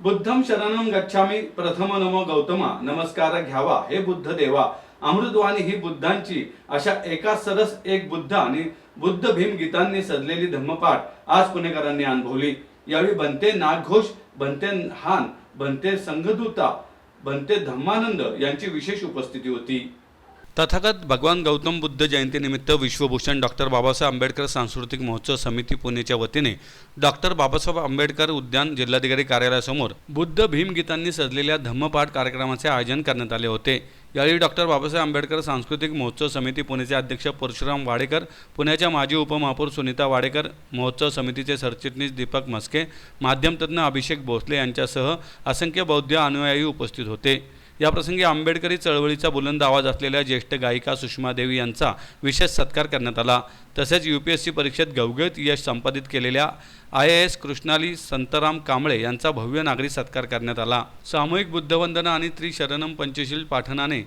बुद्धम शरणम गच्छामी प्रथम नमो गौतमा नमस्कार घ्यावा हे बुद्ध देवा अमृतवाणी ही बुद्धांची अशा एका सरस एक बुद्ध आणि बुद्ध भीम गीतांनी सजलेली धम्मपाठ आज पुणेकरांनी अनुभवली. यावेळी बनते नागघोष बनते हान बनते संघदूता बनते धम्मानंद यांची विशेष उपस्थिती होती. तथागत भगवान गौतम बुद्ध जयंतीनिमित्त विश्वभूषण डॉक्टर बाबासाहेब आंबेडकर सांस्कृतिक महोत्सव समिती पुणेच्या वतीने डॉक्टर बाबासाहेब आंबेडकर उद्यान जिल्हाधिकारी कार्यालयासमोर बुद्ध भीमगीतांनी सजलेल्या धम्मपाठ कार्यक्रमाचे आयोजन करण्यात आले होते. यावेळी डॉक्टर बाबासाहेब आंबेडकर सांस्कृतिक महोत्सव समिती पुणेचे अध्यक्ष परशुराम वाडेकर पुण्याच्या माजी उपमहापौर सुनीता वाडेकर महोत्सव समितीचे सरचिटणीस दीपक मस्के माध्यमतज्ञ अभिषेक भोसले यांच्यासह असंख्य बौद्ध अनुयायी उपस्थित होते. याप्रसंगी आंबेडकरी चळवळीचा बुलंद आवाज असलेल्या ज्येष्ठ गायिका सुषमा देवी यांचा विशेष सत्कार करण्यात आला. तसेच यू पी एस सी परीक्षेत गवगळीत यश संपादित केलेल्या I A S Krishnali Santram Kamble यांचा भव्य नागरी सत्कार करण्यात आला. सामूहिक बुद्धवंदना आणि त्रिशरणम पंचशील पाठनाने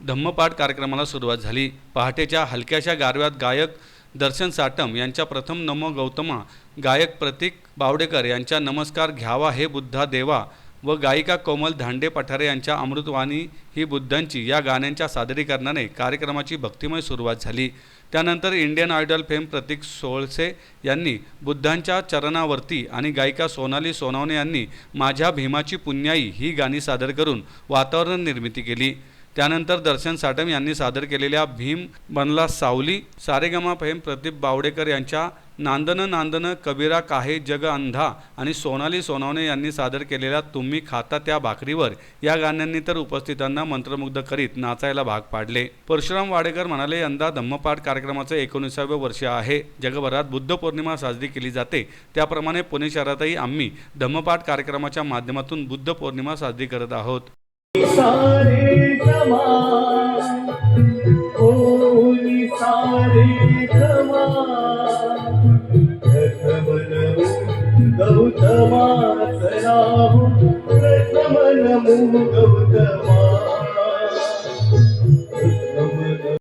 धम्मपाठ कार्यक्रमाला सुरुवात झाली. पहाटेच्या हलक्याशा गारव्यात गायक दर्शन साटम यांच्या प्रथम नमो गौतमा गायक प्रतीक बावडेकर यांच्या नमस्कार घ्यावा हे बुद्धा देवा व गायिका कोमल धांडे पठारे यांच्या अमृतवाणी ही बुद्धांची या गाण्यांच्या सादरीकरणाने कार्यक्रमाची भक्तिमय सुरुवात झाली. त्यानंतर Indian Idol fame Prateek Solse यांनी बुद्धांच्या चरणावरती आणि गायिका सोनाली सोनावणे यांनी माझ्या भीमाची पुण्याई ही गाणी सादर करून वातावरण निर्मिती केली. त्यानंतर दर्शन साटम यांनी सादर केलेल्या भीम बनला सावली सारेगमा फेम प्रदीप बावडेकर यांच्या नांदन नांदन कबीरा काहे जग अंधा आणि सोनाली सोनावणे यांनी सादर केलेल्या तुम्ही खाता त्या भाकरीवर या गाण्यांनी तर उपस्थितांना मंत्रमुग्ध करीत नाचायला भाग पाडले. परशुराम वाडेकर म्हणाले यंदा धम्मपाठ कार्यक्रमाचं एकोणीसावे वर्ष आहे. जगभरात बुद्ध पौर्णिमा साजरी केली जाते. त्याप्रमाणे पुणे शहरातही आम्ही धम्मपाठ कार्यक्रमाच्या माध्यमातून बुद्ध पौर्णिमा साजरी करत आहोत. सारे जमा कोणी सारे जमा प्रथम नमो गौतमाच नाम प्रथम नमो गौतमा